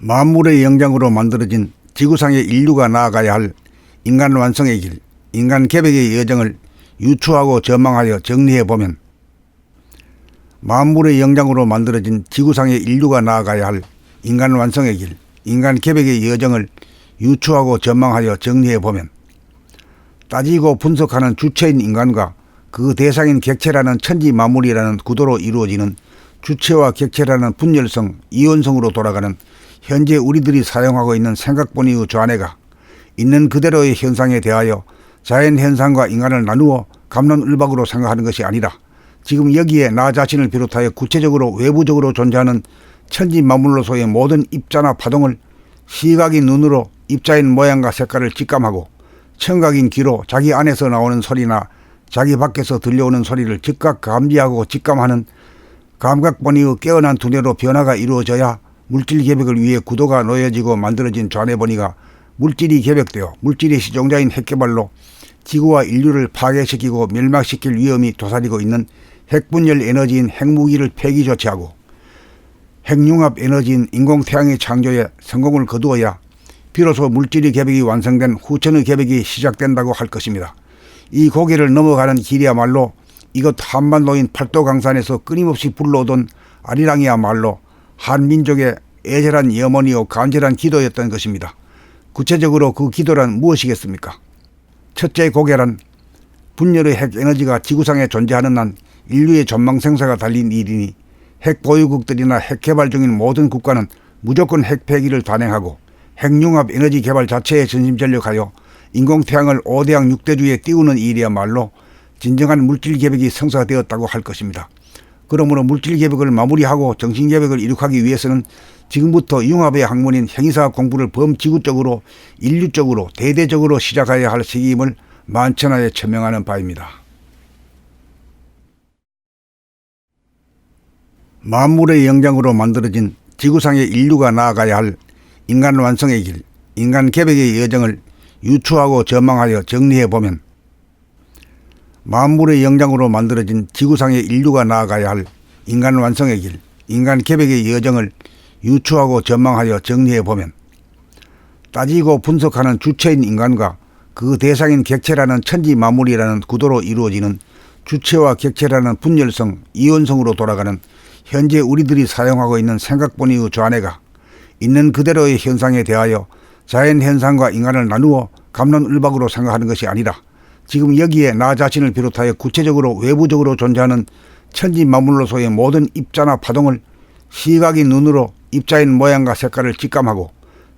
만물의 영장으로 만들어진 지구상의 인류가 나아가야 할 인간 완성의 길, 인간 개백의 여정을 유추하고 전망하여 정리해 보면 만물의 영장으로 만들어진 지구상의 인류가 나아가야 할 인간 완성의 길, 인간 개백의 여정을 유추하고 전망하여 정리해 보면 따지고 분석하는 주체인 인간과 그 대상인 객체라는 천지 만물이라는 구도로 이루어지는 주체와 객체라는 분열성, 이원성으로 돌아가는 현재 우리들이 사용하고 있는 생각본의의 좌뇌가 있는 그대로의 현상에 대하여 자연 현상과 인간을 나누어 감론을박으로 생각하는 것이 아니라 지금 여기에 나 자신을 비롯하여 구체적으로 외부적으로 존재하는 천지 만물로서의 모든 입자나 파동을 시각인 눈으로 입자인 모양과 색깔을 직감하고 청각인 귀로 자기 안에서 나오는 소리나 자기 밖에서 들려오는 소리를 즉각 감지하고 직감하는 감각본의의 깨어난 두뇌로 변화가 이루어져야 물질 개벽을 위해 구도가 놓여지고 만들어진 좌뇌본의가 물질이 개벽되어 물질의 시종자인 핵개발로 지구와 인류를 파괴시키고 멸망시킬 위험이 도사리고 있는 핵분열 에너지인 핵무기를 폐기 조치하고 핵융합 에너지인 인공태양의 창조에 성공을 거두어야 비로소 물질의 개벽이 완성된 후천의 개벽이 시작된다고 할 것입니다. 이 고개를 넘어가는 길이야말로 이것 한반도인 팔도 강산에서 끊임없이 불러오던 아리랑이야말로 한민족의 애절한 염원이요 간절한 기도였던 것입니다. 구체적으로 그 기도란 무엇이겠습니까? 첫째 고개란 분열의 핵 에너지가 지구상에 존재하는 한 인류의 전망 생사가 달린 일이니 핵 보유국들이나 핵 개발 중인 모든 국가는 무조건 핵 폐기를 단행하고 핵융합 에너지 개발 자체에 전심 전력하여 인공 태양을 5대양 6대주에 띄우는 일이야말로 진정한 물질 개벽이 성사되었다고 할 것입니다. 그러므로 물질 개벽을 마무리하고 정신 개벽을 이룩하기 위해서는 지금부터 융합의 학문인 행위사 공부를 범지구적으로 인류적으로 대대적으로 시작해야 할 시기임을 만천하에 천명하는 바입니다. 만물의 영장으로 만들어진 지구상의 인류가 나아가야 할 인간 완성의 길, 인간 개벽의 여정을 유추하고 전망하여 정리해 보면 만물의 영장으로 만들어진 지구상의 인류가 나아가야 할 인간 완성의 길, 인간 개벽의 여정을 유추하고 전망하여 정리해 보면 따지고 분석하는 주체인 인간과 그 대상인 객체라는 천지 만물이라는 구도로 이루어지는 주체와 객체라는 분열성, 이원성으로 돌아가는 현재 우리들이 사용하고 있는 생각본의의 좌뇌가 있는 그대로의 현상에 대하여 자연 현상과 인간을 나누어 감론을박으로 생각하는 것이 아니라 지금 여기에 나 자신을 비롯하여 구체적으로 외부적으로 존재하는 천지 만물로서의 모든 입자나 파동을 시각인 눈으로 입자인 모양과 색깔을 직감하고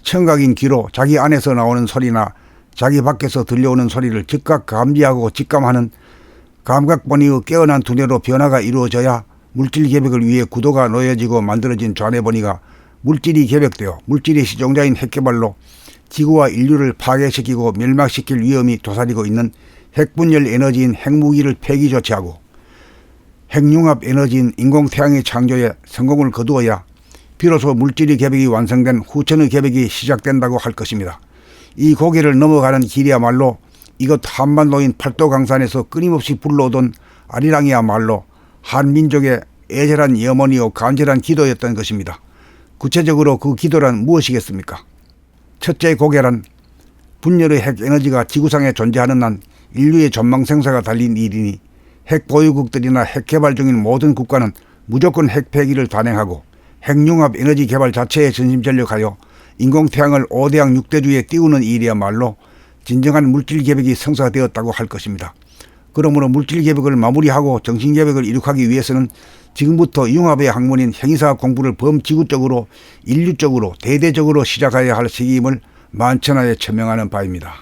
청각인 귀로 자기 안에서 나오는 소리나 자기 밖에서 들려오는 소리를 즉각 감지하고 직감하는 감각본의의 깨어난 두뇌로 변화가 이루어져야 물질 개벽을 위해 구도가 놓여지고 만들어진 좌뇌본의가 물질이 개벽되어 물질의 시종자인 핵개발로 지구와 인류를 파괴시키고 멸망시킬 위험이 도사리고 있는 핵분열 에너지인 핵무기를 폐기 조치하고 핵융합 에너지인 인공태양의 창조에 성공을 거두어야 비로소 물질의 개벽이 완성된 후천의 개벽이 시작된다고 할 것입니다. 이 고개를 넘어가는 길이야말로 이것 한반도인 팔도 강산에서 끊임없이 불러오던 아리랑이야말로 한민족의 애절한 염원이요 간절한 기도였던 것입니다. 구체적으로 그 기도란 무엇이겠습니까? 첫째 고개란 분열의 핵 에너지가 지구상에 존재하는 한 인류의 전망 생사가 달린 일이니 핵 보유국들이나 핵 개발 중인 모든 국가는 무조건 핵 폐기를 단행하고 핵융합 에너지 개발 자체에 전심 전력하여 인공태양을 5대양 6대주에 띄우는 일이야말로 진정한 물질 개벽이 성사되었다고 할 것입니다. 그러므로 물질 개벽을 마무리하고 정신 개벽을 이룩하기 위해서는 지금부터 융합의 학문인 행위사 공부를 범지구적으로 인류적으로 대대적으로 시작해야 할 시기임을 만천하에 천명하는 바입니다.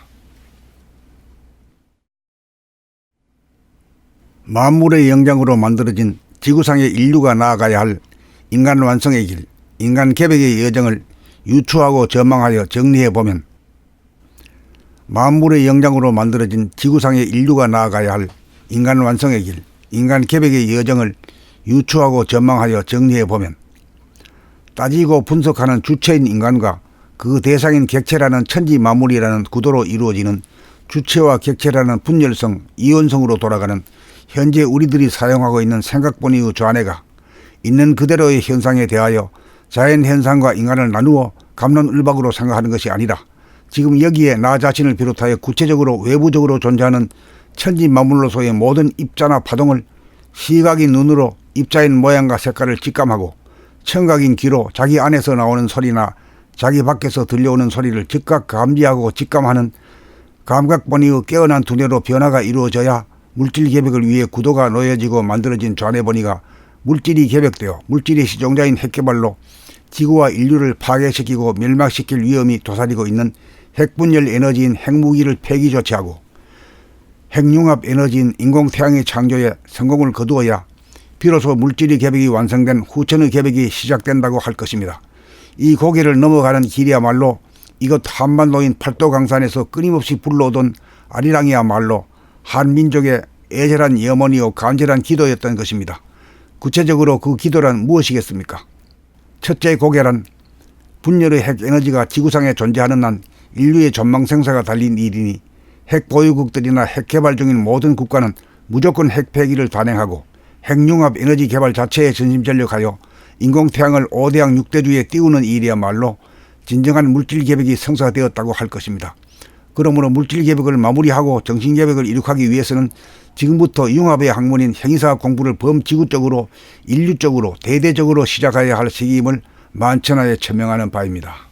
만물의 영장으로 만들어진 지구상의 인류가 나아가야 할 인간 완성의 길, 인간 개벽의 여정을 유추하고 전망하여 정리해 보면 만물의 영장으로 만들어진 지구상의 인류가 나아가야 할 인간 완성의 길, 인간 개벽의 여정을 유추하고 전망하여 정리해 보면 따지고 분석하는 주체인 인간과 그 대상인 객체라는 천지 만물이라는 구도로 이루어지는 주체와 객체라는 분열성, 이원성으로 돌아가는 현재 우리들이 사용하고 있는 생각본의의 좌뇌가 있는 그대로의 현상에 대하여 자연 현상과 인간을 나누어 감론을박으로 생각하는 것이 아니라 지금 여기에 나 자신을 비롯하여 구체적으로 외부적으로 존재하는 천지 만물로서의 모든 입자나 파동을 시각인 눈으로 입자인 모양과 색깔을 직감하고 청각인 귀로 자기 안에서 나오는 소리나 자기 밖에서 들려오는 소리를 즉각 감지하고 직감하는 감각본의의 깨어난 두뇌로 변화가 이루어져야 물질 개벽을 위해 구도가 놓여지고 만들어진 좌뇌본의가 물질이 개벽되어 물질의 시종자인 핵개발로 지구와 인류를 파괴시키고 멸망시킬 위험이 도사리고 있는 핵분열 에너지인 핵무기를 폐기 조치하고 핵융합 에너지인 인공태양의 창조에 성공을 거두어야 비로소 물질의 개벽이 완성된 후천의 개벽이 시작된다고 할 것입니다. 이 고개를 넘어가는 길이야말로 이것 한반도인 팔도강산에서 끊임없이 불러오던 아리랑이야말로 한민족의 애절한 염원이요 간절한 기도였던 것입니다. 구체적으로 그 기도란 무엇이겠습니까? 첫째 고개란 분열의 핵 에너지가 지구상에 존재하는 한 인류의 전망 생사가 달린 일이니 핵 보유국들이나 핵 개발 중인 모든 국가는 무조건 핵 폐기를 단행하고 핵융합 에너지 개발 자체에 전심전력하여 인공태양을 5대양 6대주에 띄우는 일이야말로 진정한 물질 개벽이 성사되었다고 할 것입니다. 그러므로 물질 개벽을 마무리하고 정신 개벽을 이룩하기 위해서는 지금부터 융합의 학문인 행위사 공부를 범지구적으로 인류적으로 대대적으로 시작해야 할 시기임을 만천하에 천명하는 바입니다.